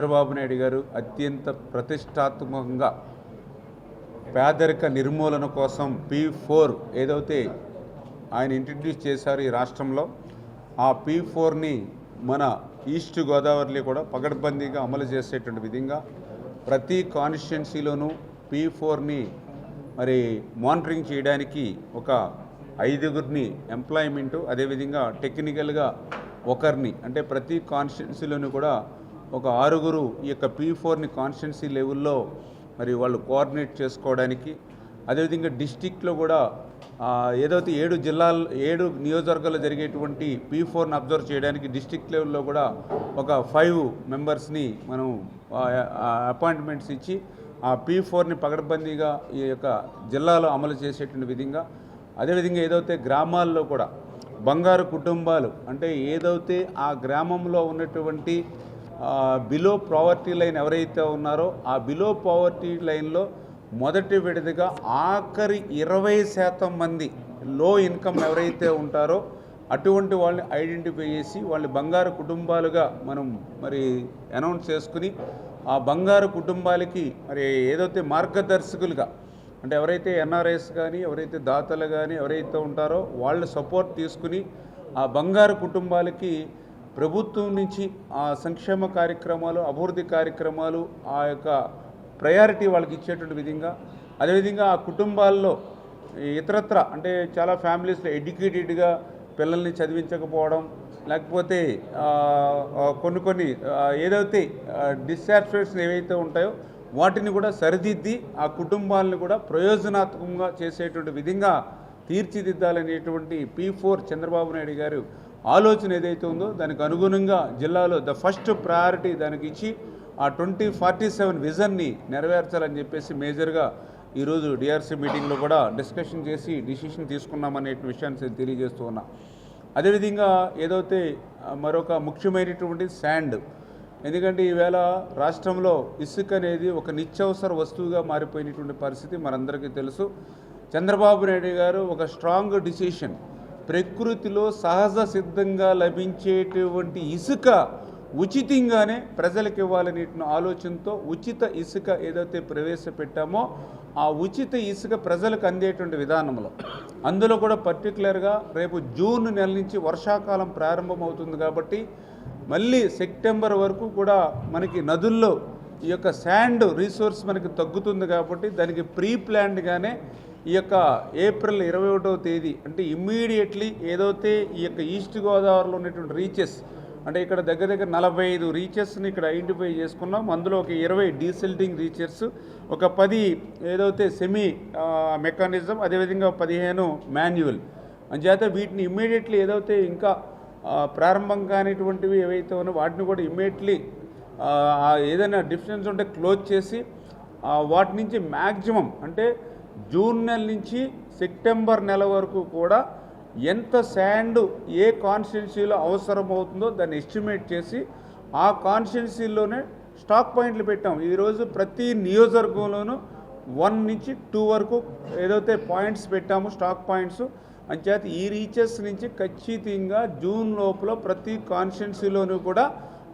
చంద్రబాబు నాయుడు గారు అత్యంత ప్రతిష్టాత్మకంగా పేదరిక నిర్మూలన కోసం పీ ఫోర్ ఏదైతే ఆయన ఇంట్రడ్యూస్ చేశారు ఈ రాష్ట్రంలో ఆ పీ ఫోర్ని మన ఈస్ట్ గోదావరిలో కూడా పగడ్బందీగా అమలు చేసేటువంటి విధంగా ప్రతి కాన్స్టిట్యున్సీలోనూ పీ ఫోర్ని మరి మానిటరింగ్ చేయడానికి ఒక ఐదుగురిని ఎంప్లాయ్మెంటు అదేవిధంగా టెక్నికల్గా ఒకరిని అంటే ప్రతి కాన్స్టిట్యున్సీలోనూ కూడా ఒక ఆరుగురు ఈ యొక్క పీ ఫోర్ని కాన్స్టిట్యున్సీ లెవెల్లో మరి వాళ్ళు కోఆర్డినేట్ చేసుకోవడానికి అదేవిధంగా డిస్టిక్లో కూడా ఏదైతే ఏడు జిల్లాల్లో ఏడు నియోజకవర్గాల్లో జరిగేటువంటి పీ ఫోర్ని అబ్జర్వ్ చేయడానికి డిస్టిక్ లెవెల్లో కూడా ఒక ఫైవ్ మెంబర్స్ని మనం అపాయింట్మెంట్స్ ఇచ్చి ఆ పీ ఫోర్ని పగడబందీగా ఈ యొక్క జిల్లాలో అమలు చేసేటువంటి విధంగా అదేవిధంగా ఏదైతే గ్రామాల్లో కూడా బంగారు కుటుంబాలు అంటే ఏదైతే ఆ గ్రామంలో ఉన్నటువంటి బిలో పావర్టీ లైన్ ఎవరైతే ఉన్నారో ఆ బిలో పావర్టీ లైన్లో మొదటి విడతగా ఆఖరి ఇరవై శాతం మంది లో ఇన్కమ్ ఎవరైతే ఉంటారో అటువంటి వాళ్ళని ఐడెంటిఫై చేసి వాళ్ళ బంగారు కుటుంబాలుగా మనం మరి అనౌన్స్ చేసుకుని ఆ బంగారు కుటుంబాలకి మరి ఏదైతే మార్గదర్శకులుగా అంటే ఎవరైతే ఎన్ఆర్ఐస్ కానీ ఎవరైతే దాతలు కానీ ఎవరైతే ఉంటారో వాళ్ళు సపోర్ట్ తీసుకుని ఆ బంగారు కుటుంబాలకి ప్రభుత్వం నుంచి ఆ సంక్షేమ కార్యక్రమాలు అభివృద్ధి కార్యక్రమాలు ఆ యొక్క ప్రయారిటీ వాళ్ళకి ఇచ్చేటువంటి విధంగా అదేవిధంగా ఆ కుటుంబాల్లో ఇతరత్ర అంటే చాలా ఫ్యామిలీస్లో ఎడ్యుకేటెడ్గా పిల్లల్ని చదివించకపోవడం లేకపోతే కొన్ని కొన్ని ఏదైతే డిస్సాటిస్ఫాక్షన్ ఏవైతే ఉంటాయో వాటిని కూడా సరిదిద్ది ఆ కుటుంబాలను కూడా ప్రయోజనాత్మకంగా చేసేటువంటి విధంగా తీర్చిదిద్దాలనేటువంటి పీ ఫోర్ చంద్రబాబు నాయుడు గారు ఆలోచన ఏదైతే ఉందో దానికి అనుగుణంగా జిల్లాలో ద ఫస్ట్ ప్రయారిటీ దానికి ఇచ్చి ఆ ట్వంటీ ఫార్టీ సెవెన్ విజన్ని నెరవేర్చాలని చెప్పేసి మేజర్గా ఈరోజు డిఆర్సీ మీటింగ్లో కూడా డిస్కషన్ చేసి డిసిషన్ తీసుకున్నామనే విషయాన్ని తెలియజేస్తూ ఉన్నా. అదేవిధంగా ఏదైతే మరొక ముఖ్యమైనటువంటి శాండ్ ఎందుకంటే ఈవేళ రాష్ట్రంలో ఇసుక అనేది ఒక నిత్యవసర వస్తువుగా మారిపోయినటువంటి పరిస్థితి మనందరికీ తెలుసు. చంద్రబాబు నాయుడు గారు ఒక స్ట్రాంగ్ డిసిషన్ ప్రకృతిలో సహజ సిద్ధంగా లభించేటువంటి ఇసుక ఉచితంగానే ప్రజలకు ఇవ్వాలనే ఆలోచనతో ఉచిత ఇసుక ఏదైతే ప్రవేశపెట్టామో ఆ ఉచిత ఇసుక ప్రజలకు అందేటువంటి విధానంలో. అందులో కూడా పర్టికులర్గా రేపు జూన్ నెల నుంచి వర్షాకాలం ప్రారంభమవుతుంది కాబట్టి మళ్ళీ సెప్టెంబర్ వరకు కూడా మనకి నదుల్లో ఈ యొక్క శాండ్ రీసోర్స్ మనకి తగ్గుతుంది కాబట్టి దానికి ప్రీ ప్లాన్డ్గానే ఈ యొక్క ఏప్రిల్ ఇరవై ఒకటవ తేదీ అంటే ఇమ్మీడియట్లీ ఏదైతే ఈ యొక్క ఈస్ట్ గోదావరిలో ఉన్నటువంటి రీచెస్ అంటే ఇక్కడ దగ్గర దగ్గర నలభై ఐదు రీచెస్ని ఇక్కడ ఐడెంటిఫై చేసుకున్నాం. అందులో ఒక ఇరవై డీసిల్టింగ్ రీచెస్ ఒక పది ఏదైతే సెమీ మెకానిజం అదేవిధంగా పదిహేను మాన్యువల్. అంచేత వీటిని ఇమ్మీడియట్లీ ఏదైతే ఇంకా ప్రారంభం కానిటువంటివి ఏవైతే ఉన్నాయో వాటిని కూడా ఇమ్మీడియట్లీ ఏదైనా డిఫరెన్స్ ఉంటే క్లోజ్ చేసి వాటి నుంచి మ్యాక్సిమం అంటే జూన్ నెల నుంచి సెప్టెంబర్ నెల వరకు కూడా ఎంత శాండ్ ఏ కాన్స్టిట్యున్సీలో అవసరమవుతుందో దాన్ని ఎస్టిమేట్ చేసి ఆ కాన్స్టిట్యున్సీలోనే స్టాక్ పాయింట్లు పెట్టాం. ఈరోజు ప్రతి నియోజకవర్గంలోనూ వన్ నుంచి టూ వరకు ఏదైతే పాయింట్స్ పెట్టామో స్టాక్ పాయింట్స్ అంచేత ఈ రీచెస్ నుంచి ఖచ్చితంగా జూన్ లోపల ప్రతి కాన్స్టిట్యున్సీలోనూ కూడా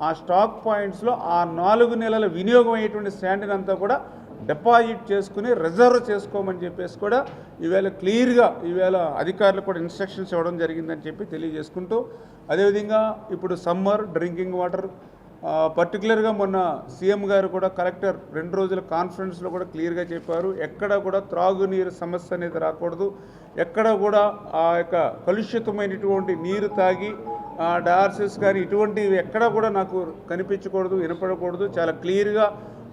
ఆ స్టాక్ పాయింట్స్లో ఆ నాలుగు నెలల వినియోగం అయ్యేటువంటి స్టాండ్ని అంతా కూడా డిపాజిట్ చేసుకుని రిజర్వ్ చేసుకోమని చెప్పేసి కూడా ఈవేళ క్లియర్గా ఈవేళ అధికారులు కూడా ఇన్స్ట్రక్షన్స్ ఇవ్వడం జరిగిందని చెప్పి తెలియజేసుకుంటూ అదేవిధంగా ఇప్పుడు సమ్మర్ డ్రింకింగ్ వాటర్ పర్టికులర్గా మొన్న సీఎం గారు కూడా కలెక్టర్ రెండు రోజుల కాన్ఫరెన్స్లో కూడా క్లియర్గా చెప్పారు ఎక్కడ కూడా త్రాగునీరు సమస్య అనేది రాకూడదు ఎక్కడ కూడా ఆ యొక్క కలుషితమైనటువంటి నీరు తాగి డయాలసిస్ కానీ ఇటువంటివి ఎక్కడ కూడా నాకు కనిపించకూడదు వినపడకూడదు చాలా క్లియర్గా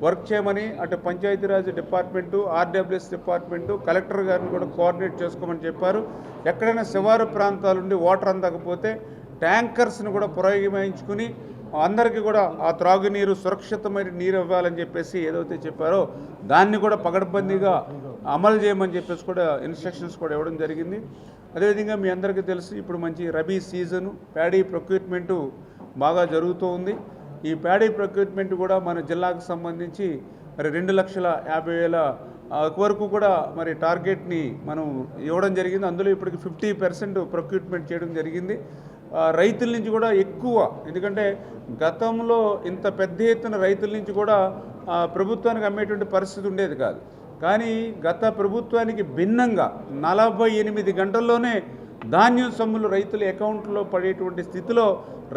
వర్క్ చేయమని అటు Panchayati Raj department RWS department collector గారిని కూడా కోఆర్డినేట్ చేసుకోమని చెప్పారు. ఎక్కడైనా శివారు ప్రాంతాల నుండి వాటర్ అందకపోతే ట్యాంకర్స్ని కూడా పురోగమించుకుని అందరికీ కూడా ఆ త్రాగునీరు సురక్షితమైన నీరు ఇవ్వాలని చెప్పేసి ఏదైతే చెప్పారో దాన్ని కూడా పగడబందీగా అమలు చేయమని చెప్పేసి కూడా ఇన్స్ట్రక్షన్స్ కూడా ఇవ్వడం జరిగింది. అదేవిధంగా మీ అందరికీ తెలుసు ఇప్పుడు మంచి రబీ సీజను ప్యాడీ ప్రొక్యూట్మెంటు బాగా జరుగుతూ ఉంది. ఈ ప్యాడీ ప్రక్యూట్మెంట్ కూడా మన జిల్లాకు సంబంధించి మరి రెండు లక్షల యాభై వేల వరకు కూడా మరి టార్గెట్ని మనం ఇవ్వడం జరిగింది. అందులో ఇప్పటికి ఫిఫ్టీ పర్సెంట్ ప్రొక్యూట్మెంట్ చేయడం జరిగింది. రైతుల నుంచి కూడా ఎక్కువ. ఎందుకంటే గతంలో ఇంత పెద్ద ఎత్తున రైతుల నుంచి కూడా ప్రభుత్వానికి అమ్మేటువంటి పరిస్థితి ఉండేది కాదు. కానీ గత ప్రభుత్వానికి భిన్నంగా నలభై ఎనిమిది గంటల్లోనే ధాన్యం సొమ్ములు రైతుల అకౌంట్లో పడేటువంటి స్థితిలో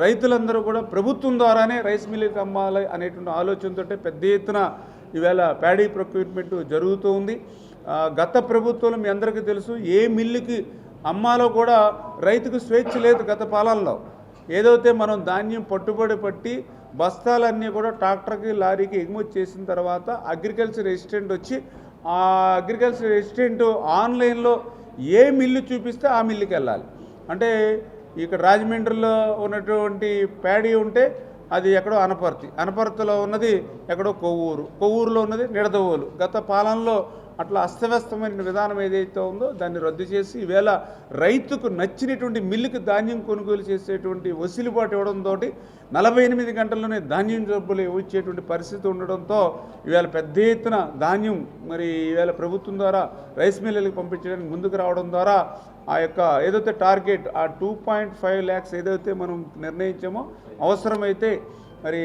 రైతులందరూ కూడా ప్రభుత్వం ద్వారానే రైస్ మిల్లుకి అమ్మాలి అనేటువంటి ఆలోచనతో పెద్ద ఎత్తున ఈవేళ ప్యాడీ ప్రొక్యూర్మెంట్ జరుగుతూ ఉంది. గత ప్రభుత్వంలో మీ అందరికీ తెలుసు ఏ మిల్లుకి అమ్మాలో కూడా రైతుకు స్వేచ్ఛ లేదు గత పాలనలో. ఏదైతే మనం ధాన్యం పట్టుబడి పట్టి బస్తాలన్నీ కూడా ట్రాక్టర్కి లారీకి ఎగుమతి చేసిన తర్వాత అగ్రికల్చర్ రెసిడెంట్ వచ్చి ఆ అగ్రికల్చర్ రెసిడెంట్ ఆన్లైన్లో ఏ మిల్లు చూపిస్తే ఆ మిల్లుకి వెళ్ళాలి. అంటే ఇక్కడ రాజమండ్రిలో ఉన్నటువంటి ప్యాడీ ఉంటే అది ఎక్కడో అనపర్తి. అనపర్తిలో ఉన్నది ఎక్కడో కొవ్వూరు. కొవ్వూరులో ఉన్నది నిడదవోలు. గత పాలనలో అట్లా అస్తవ్యస్తమైన విధానం ఏదైతే ఉందో దాన్ని రద్దు చేసి ఈవేళ రైతుకు నచ్చినటువంటి మిల్లుకి ధాన్యం కొనుగోలు చేసేటువంటి వసూలుబాటు ఇవ్వడంతో నలభై ఎనిమిది గంటల్లోనే ధాన్యం జబ్బులు ఇచ్చేటువంటి పరిస్థితి ఉండడంతో ఈవేళ పెద్ద ఎత్తున ధాన్యం మరి ఈవేళ ప్రభుత్వం ద్వారా రైస్ మిల్లులకు పంపించడానికి ముందుకు రావడం ద్వారా ఆ యొక్క ఏదైతే టార్గెట్ ఆ టూ పాయింట్ ఫైవ్ ల్యాక్స్ ఏదైతే మనం నిర్ణయించామో అవసరమైతే మరి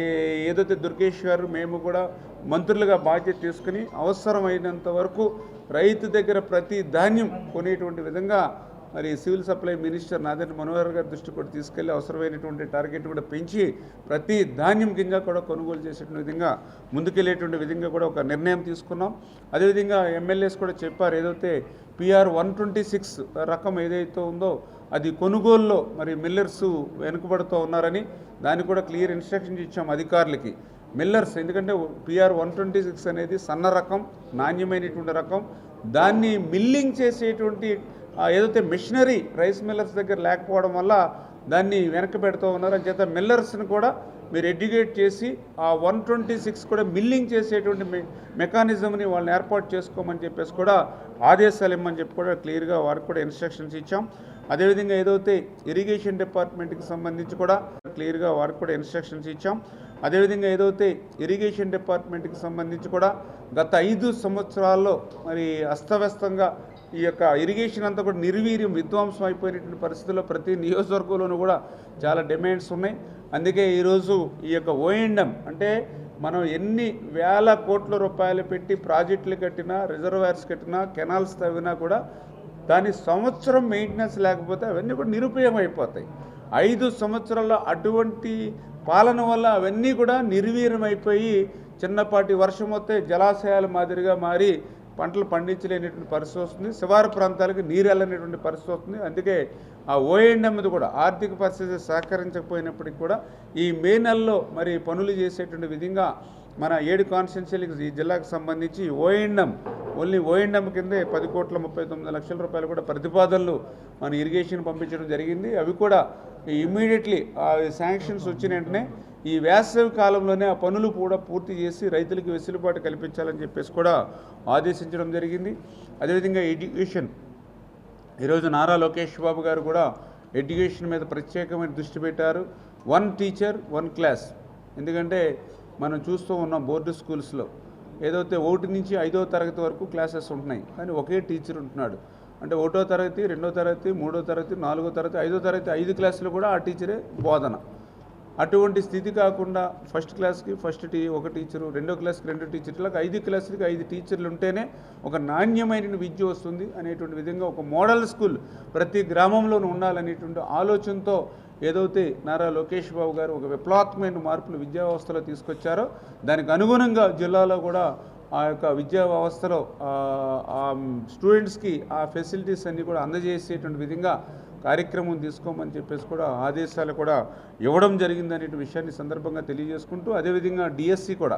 ఏదైతే దుర్గేశ్వర్ మేము కూడా మంత్రులుగా బాధ్యత తీసుకుని అవసరమైనంత వరకు రైతు దగ్గర ప్రతి ధాన్యం కొనేటువంటి విధంగా మరి civil supply minister Nadendla Manohar గారి దృష్టి కూడా తీసుకెళ్ళి అవసరమైనటువంటి టార్గెట్ కూడా పెంచి ప్రతి ధాన్యం గింజ కూడా కొనుగోలు చేసేటువంటి విధంగా ముందుకెళ్ళేటువంటి విధంగా కూడా ఒక నిర్ణయం తీసుకున్నాం. అదేవిధంగా ఎమ్మెల్యేస్ కూడా చెప్పారు ఏదైతే పిఆర్ వన్ ట్వంటీ సిక్స్ రకం ఏదైతే ఉందో అది కొనుగోలులో మరి మిల్లర్స్ వెనుకబడుతూ ఉన్నారని దాన్ని కూడా క్లియర్ ఇన్స్ట్రక్షన్స్ ఇచ్చాం అధికారులకి. మిల్లర్స్ ఎందుకంటే పిఆర్ వన్ ట్వంటీ సిక్స్ అనేది సన్న రకం నాణ్యమైనటువంటి రకం. దాన్ని మిల్లింగ్ చేసేటువంటి ఏదైతే మిషనరీ రైస్ మిల్లర్స్ దగ్గర లేకపోవడం వల్ల దాన్ని వెనక్కి పెడుతూ ఉన్నారు. అని చేత మిల్లర్స్ని కూడా మీరు ఎడ్యుకేట్ చేసి ఆ వన్ ట్వంటీ సిక్స్ కూడా మిల్లింగ్ చేసేటువంటి మెకానిజంని వాళ్ళని ఏర్పాటు చేసుకోమని చెప్పేసి కూడా ఆదేశాలు ఇమ్మని చెప్పి కూడా క్లియర్గా వారికి కూడా ఇన్స్ట్రక్షన్స్ ఇచ్చాం. అదేవిధంగా ఏదైతే ఇరిగేషన్ డిపార్ట్మెంట్కి సంబంధించి కూడా క్లియర్గా వారికి కూడా ఇన్స్ట్రక్షన్స్ ఇచ్చాం. అదేవిధంగా ఏదైతే ఇరిగేషన్ డిపార్ట్మెంట్కి సంబంధించి కూడా గత ఐదు సంవత్సరాల్లో మరి అస్తవ్యస్తంగా ఈ యొక్క ఇరిగేషన్ అంతా కూడా నిర్వీర్యం విధ్వంసం అయిపోయినటువంటి పరిస్థితుల్లో ప్రతి నియోజకవర్గంలోనూ కూడా చాలా డిమాండ్స్ ఉన్నాయి. అందుకే ఈరోజు ఈ యొక్క ఓఎండం అంటే మనం ఎన్ని వేల కోట్ల రూపాయలు పెట్టి ప్రాజెక్టులు కట్టినా రిజర్వాయర్స్ కట్టినా కెనాల్స్ తవ్వినా కూడా దాని సంవత్సరం మెయింటెనెన్స్ లేకపోతే అవన్నీ కూడా నిరుపయోగం అయిపోతాయి. ఐదు సంవత్సరాల్లో అటువంటి పాలన వల్ల అవన్నీ కూడా నిర్వీర్యం అయిపోయి చిన్నపాటి వర్షం వస్తే జలాశయాల మాదిరిగా మారి పంటలు పండించలేనటువంటి పరిస్థితి వస్తుంది. శివారు ప్రాంతాలకు నీరు వెళ్ళనటువంటి పరిస్థితి వస్తుంది. అందుకే ఆ ఓఎండం మీద కూడా ఆర్థిక పరిస్థితి సహకరించకపోయినప్పటికీ కూడా ఈ మే నెలలో మరి పనులు చేసేటువంటి విధంగా మన ఏడు కాన్స్టిట్యున్సీలకి ఈ జిల్లాకు సంబంధించి ఓఎండం ఓన్లీ ఓఎండం కిందే పది కోట్ల ముప్పై తొమ్మిది లక్షల రూపాయలు కూడా ప్రతిపాదనలు మన ఇరిగేషన్ పంపించడం జరిగింది. అవి కూడా ఇమ్మీడియట్లీ ఆ శాంక్షన్స్ వచ్చిన వెంటనే ఈ వేసవి కాలంలోనే ఆ పనులు కూడా పూర్తి చేసి రైతులకు వెసులుబాటు కల్పించాలని చెప్పేసి కూడా ఆదేశించడం జరిగింది. అదేవిధంగా ఎడ్యుకేషన్. ఈరోజు నారా లోకేష్ బాబు గారు కూడా ఎడ్యుకేషన్ మీద ప్రత్యేకమైన దృష్టి పెట్టారు. One teacher one class. ఎందుకంటే మనం చూస్తూ ఉన్నాం బోర్డు స్కూల్స్లో. ఏదైతే ఒకటి నుంచి ఐదో తరగతి వరకు క్లాసెస్ ఉంటున్నాయి. కానీ ఒకే టీచర్ ఉంటున్నాడు. అంటే ఒకటో తరగతి రెండో తరగతి మూడో తరగతి నాలుగో తరగతి ఐదో తరగతి ఐదు క్లాసులు కూడా ఆ టీచరే బోధన. అటువంటి స్థితి కాకుండా ఫస్ట్ క్లాస్కి ఫస్ట్ టీ ఒక టీచరు రెండో క్లాస్కి రెండు టీచర్లు ఐదు క్లాసులకి ఐదు టీచర్లు ఉంటేనే ఒక నాణ్యమైన విద్య వస్తుంది అనేటువంటి విధంగా ఒక మోడల్ స్కూల్ ప్రతి గ్రామంలోనూ ఉండాలనేటువంటి ఆలోచనతో ఏదైతే నారా లోకేష్ బాబు గారు ఒక విప్లవాత్మైన మార్పులు విద్యా వ్యవస్థలో తీసుకొచ్చారో దానికి అనుగుణంగా జిల్లాలో కూడా ఆ యొక్క విద్యా వ్యవస్థలో స్టూడెంట్స్కి ఆ ఫెసిలిటీస్ అన్నీ కూడా అందజేసేటువంటి విధంగా కార్యక్రమం తీసుకోమని చెప్పేసి కూడా ఆదేశాలు కూడా ఇవ్వడం జరిగిందనే విషయాన్ని సందర్భంగా తెలియజేసుకుంటూ అదేవిధంగా డిఎస్సి కూడా.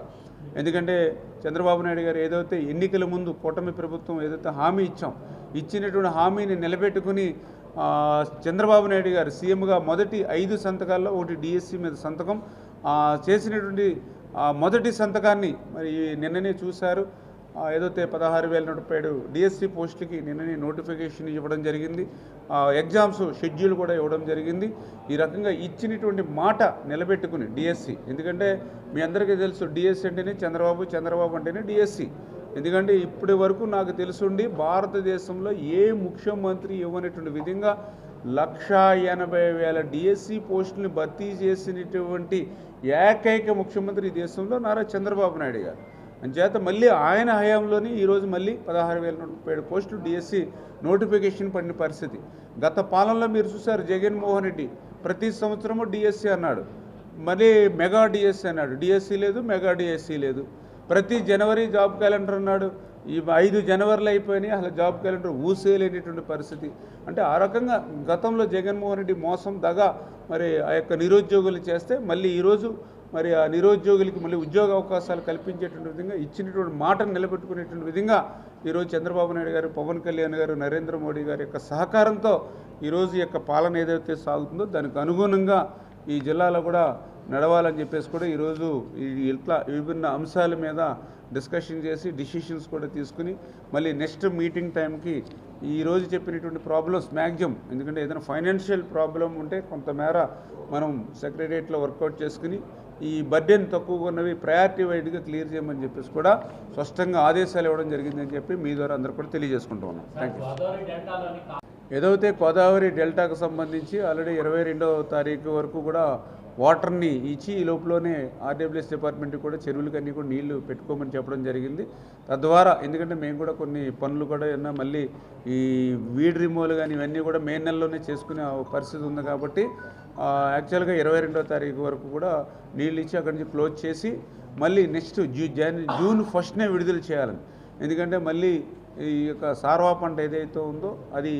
ఎందుకంటే చంద్రబాబు నాయుడు గారు ఏదైతే ఎన్నికల ముందు కూటమి ప్రభుత్వం ఏదైతే హామీ ఇచ్చాం ఇచ్చినటువంటి హామీని నిలబెట్టుకుని చంద్రబాబు నాయుడు గారు సీఎంగా మొదటి ఐదు సంతకాల్లో ఒకటి డిఎస్సి మీద సంతకం చేసినటువంటి మొదటి సంతకాన్ని మరి నిన్ననే చూశారు. ఏదైతే పదహారు వేల నలభై ఏడు డిఎస్సి పోస్టులకి నిన్ననే నోటిఫికేషన్ ఇవ్వడం జరిగింది. ఎగ్జామ్స్ షెడ్యూల్ కూడా ఇవ్వడం జరిగింది. ఈ రకంగా ఇచ్చినటువంటి మాట నిలబెట్టుకుని డిఎస్సి ఎందుకంటే మీ అందరికీ తెలుసు డిఎస్సి అంటేనే చంద్రబాబు చంద్రబాబు అంటేనే డిఎస్సి ఎందుకంటే ఇప్పటి వరకు నాకు తెలుసుండి భారతదేశంలో ఏ ముఖ్యమంత్రి ఇవ్వనటువంటి విధంగా లక్షా ఎనభై వేల డిఎస్సి పోస్టుని భర్తీ చేసినటువంటి ఏకైక ముఖ్యమంత్రి ఈ దేశంలో నారా చంద్రబాబు నాయుడు గారు. అంచేత మళ్ళీ ఆయన హయాంలోనే ఈరోజు మళ్ళీ పదహారు వేల నూట ముప్పై ఏడు పోస్టులు డిఎస్సి నోటిఫికేషన్ పడిన పరిస్థితి. గత పాలనలో మీరు చూసారు జగన్మోహన్ రెడ్డి ప్రతి సంవత్సరము డిఎస్సి అన్నాడు. మళ్ళీ మెగా డిఎస్సి అన్నాడు. డిఎస్సి లేదు మెగా డిఎస్సి లేదు. ప్రతి జనవరి జాబ్ క్యాలెండర్ అన్నాడు. ఈ ఐదు జనవరిలో అయిపోయినాయి. అసలు జాబ్ క్యాలెండర్ ఊసేయలేనటువంటి పరిస్థితి. అంటే ఆ రకంగా గతంలో జగన్మోహన్ రెడ్డి మోసం దగా మరి ఆ యొక్క నిరుద్యోగులు చేస్తే మళ్ళీ ఈరోజు మరి ఆ నిరుద్యోగులకి మళ్ళీ ఉద్యోగ అవకాశాలు కల్పించేటువంటి విధంగా ఇచ్చినటువంటి మాటను నిలబెట్టుకునేటువంటి విధంగా ఈరోజు చంద్రబాబు నాయుడు గారు పవన్ కళ్యాణ్ గారు నరేంద్ర మోడీ గారి యొక్క సహకారంతో ఈరోజు యొక్క పాలన ఏదైతే సాగుతుందో దానికి అనుగుణంగా ఈ జిల్లాలో కూడా నడవాలని చెప్పేసి కూడా ఈరోజు ఈ ఇట్లా విభిన్న అంశాల మీద డిస్కషన్ చేసి డిసిషన్స్ కూడా తీసుకుని మళ్ళీ నెక్స్ట్ మీటింగ్ టైంకి ఈరోజు చెప్పినటువంటి ప్రాబ్లమ్స్ మ్యాక్సిమం ఎందుకంటే ఏదైనా ఫైనాన్షియల్ ప్రాబ్లం ఉంటే కొంతమేర మనం సెక్రటరియట్లో వర్కౌట్ చేసుకుని ఈ బర్డెన్ తక్కువగా ఉన్నవి ప్రయారిటీ వైడ్గా క్లియర్ చేయమని చెప్పేసి కూడా స్పష్టంగా ఆదేశాలు ఇవ్వడం జరిగిందని చెప్పి మీ ద్వారా అందరూ కూడా తెలియజేసుకుంటూ ఉన్నాం. థ్యాంక్ ఏదైతే గోదావరి డెల్టాకు సంబంధించి ఆల్రెడీ ఇరవై రెండవ తారీఖు వరకు కూడా వాటర్ని ఇచ్చి ఈ లోపలనే ఆర్డబ్ల్యూఎస్ డిపార్ట్మెంట్కి కూడా చెరువులకి అన్నీ కూడా నీళ్ళు పెట్టుకోమని చెప్పడం జరిగింది. తద్వారా ఎందుకంటే మేము కూడా కొన్ని పనులు కూడా ఏమన్నా మళ్ళీ ఈ వీడ్ రిమూవల్ కానీ ఇవన్నీ కూడా మే నెలలోనే చేసుకునే పరిస్థితి ఉంది కాబట్టి యాక్చువల్గా ఇరవై రెండో తారీఖు వరకు కూడా నీళ్ళు ఇచ్చి అక్కడి నుంచి క్లోజ్ చేసి మళ్ళీ నెక్స్ట్ జూ జన్ జూన్ ఫస్ట్నే విడుదల చేయాలని. ఎందుకంటే మళ్ళీ ఈ యొక్క సార్వా పంట ఏదైతే ఉందో అది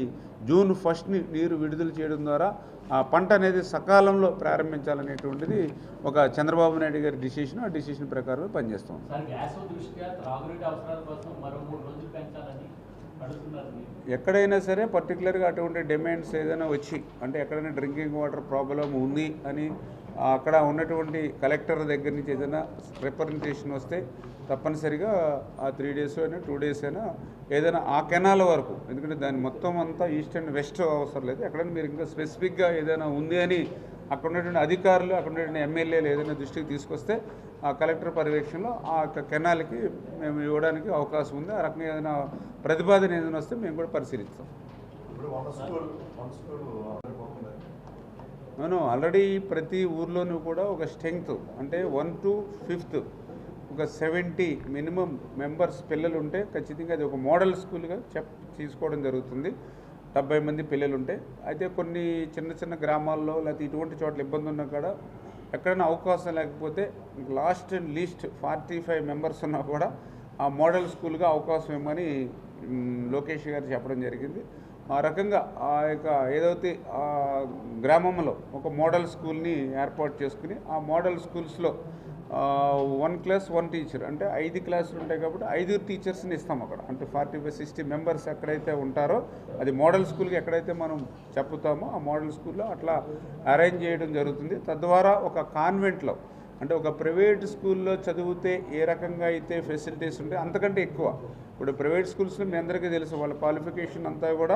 జూన్ ఫస్ట్ని నీరు విడుదల చేయడం ద్వారా ఆ పంట అనేది సకాలంలో ప్రారంభించాలనేటువంటిది ఒక చంద్రబాబు నాయుడు గారి డిసిషన్ ఆ డిసిషన్ ప్రకారం పనిచేస్తాం ఎక్కడైనా సరే పర్టికులర్గా అటువంటి డిమాండ్స్ ఏదైనా వచ్చి అంటే ఎక్కడైనా డ్రింకింగ్ వాటర్ ప్రాబ్లం ఉంది అని అక్కడ ఉన్నటువంటి కలెక్టర్ దగ్గర నుంచి ఏదైనా రిప్రజెంటేషన్ వస్తే తప్పనిసరిగా ఆ త్రీ డేస్ అయినా టూ డేస్ అయినా ఏదైనా ఆ కెనాల్ వరకు ఎందుకంటే దాని మొత్తం అంతా ఈస్ట్ అండ్ వెస్ట్ అవసరం లేదు. ఎక్కడైనా మీరు ఇంకా స్పెసిఫిక్గా ఏదైనా ఉంది అని అక్కడ ఉన్నటువంటి అధికారులు అక్కడ ఉన్నటువంటి ఎమ్మెల్యేలు ఏదైనా దృష్టికి తీసుకొస్తే ఆ కలెక్టర్ పర్యవేక్షణలో ఆ యొక్క కెనాల్కి మేము ఇవ్వడానికి అవకాశం ఉంది. ఆ రకంగా ఏదైనా ప్రతిపాదన ఏదైనా వస్తే మేము కూడా పరిశీలిస్తాం. అవును ఆల్రెడీ ప్రతి ఊర్లోనూ కూడా ఒక స్ట్రెంగ్త్ అంటే వన్ టు ఫిఫ్త్ ఒక సెవెంటీ మినిమం మెంబర్స్ పిల్లలు ఉంటే ఖచ్చితంగా అది ఒక మోడల్ స్కూల్గా చెప్ తీసుకోవడం జరుగుతుంది. డెబ్బై మంది పిల్లలు ఉంటే అయితే కొన్ని చిన్న చిన్న గ్రామాల్లో లేకపోతే ఇటువంటి చోట్ల ఇబ్బంది ఉన్నా కూడా ఎక్కడైనా అవకాశం లేకపోతే last and least forty five members ఉన్నా కూడా ఆ మోడల్ స్కూల్గా అవకాశం ఇవ్వమని లోకేష్ గారు చెప్పడం జరిగింది. ఆ రకంగా ఆ యొక్క ఏదైతే ఆ గ్రామంలో ఒక మోడల్ స్కూల్ని ఏర్పాటు చేసుకుని ఆ మోడల్ స్కూల్స్లో వన్ క్లాస్ వన్ టీచర్ అంటే ఐదు క్లాసులు ఉంటాయి కాబట్టి ఐదు టీచర్స్ని ఇస్తాం అక్కడ. అంటే ఫార్టీ ఫైవ్ సిక్స్టీ మెంబర్స్ ఎక్కడైతే ఉంటారో అది మోడల్ స్కూల్కి ఎక్కడైతే మనం చెప్పుతామో ఆ మోడల్ స్కూల్లో అట్లా అరేంజ్ చేయడం జరుగుతుంది. తద్వారా ఒక కాన్వెంట్లో అంటే ఒక ప్రైవేట్ స్కూల్లో చదివితే ఏ రకంగా అయితే ఫెసిలిటీస్ ఉంటాయి అంతకంటే ఎక్కువ. ఇప్పుడు ప్రైవేట్ స్కూల్స్లో మీ అందరికీ తెలుసు వాళ్ళ క్వాలిఫికేషన్ అంతా కూడా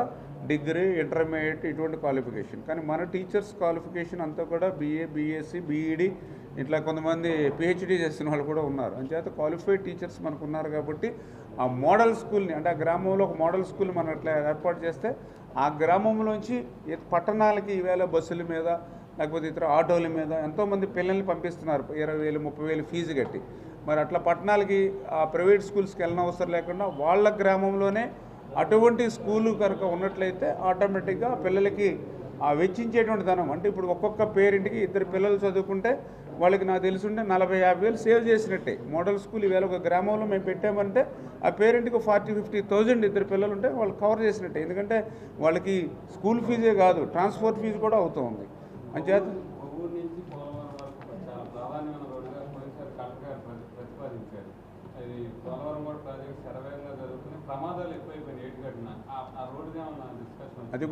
డిగ్రీ ఇంటర్మీడియట్ ఇటువంటి క్వాలిఫికేషన్. కానీ మన టీచర్స్ క్వాలిఫికేషన్ అంతా కూడా బీఏ బీఎస్సీ బీఈడి ఇట్లా కొంతమంది పిహెచ్డీ చేసిన వాళ్ళు కూడా ఉన్నారు. అంచేత క్వాలిఫైడ్ టీచర్స్ మనకు ఉన్నారు కాబట్టి ఆ మోడల్ స్కూల్ని అంటే ఆ గ్రామంలో ఒక మోడల్ స్కూల్ మనం అట్లా ఏర్పాటు చేస్తే ఆ గ్రామంలోంచి పట్టణాలకి ఈవేళ బస్సుల మీద లేకపోతే ఇతర ఆటోల మీద ఎంతోమంది పిల్లల్ని పంపిస్తున్నారు. ఇరవై వేలు ముప్పై వేలు ఫీజు కట్టి. మరి అట్లా పట్టణాలకి ఆ ప్రైవేట్ స్కూల్స్కి వెళ్ళిన అవసరం లేకుండా వాళ్ళ గ్రామంలోనే అటువంటి స్కూలు కనుక ఉన్నట్లయితే ఆటోమేటిక్గా పిల్లలకి ఆ వెచ్చించేటువంటి ధనం. అంటే ఇప్పుడు ఒక్కొక్క పేరెంట్కి ఇద్దరు పిల్లలు చదువుకుంటే వాళ్ళకి నాకు తెలుసుంటే నలభై యాభై వేలు సేవ్ చేసినట్టే. మోడల్ స్కూల్ ఈవేళ ఒక గ్రామంలో మేము పెట్టామంటే ఆ పేరెంట్కి ఫార్టీ ఫిఫ్టీ థౌజండ్ ఇద్దరు పిల్లలు ఉంటే వాళ్ళు కవర్ చేసినట్టే. ఎందుకంటే వాళ్ళకి స్కూల్ ఫీజే కాదు ట్రాన్స్పోర్ట్ ఫీజు కూడా అవుతుంది అంచేత ఊరు నుంచి పోలవరం వరకు చాలా ప్రాధాన్యమైన రోడ్డుగా పోయినసారి కలెక్టర్ గారు ప్రతి- ప్రతిపాదించారు అది పోలవరం కూడా ప్రాజెక్ట్ శరవేగంగా జరుగుతుంది ప్రమాదాలు ఎక్కువైపోయినాయి ఏటు కట్టిన. ఆ రోడ్డు ఏమన్నా డిస్కషన్ అది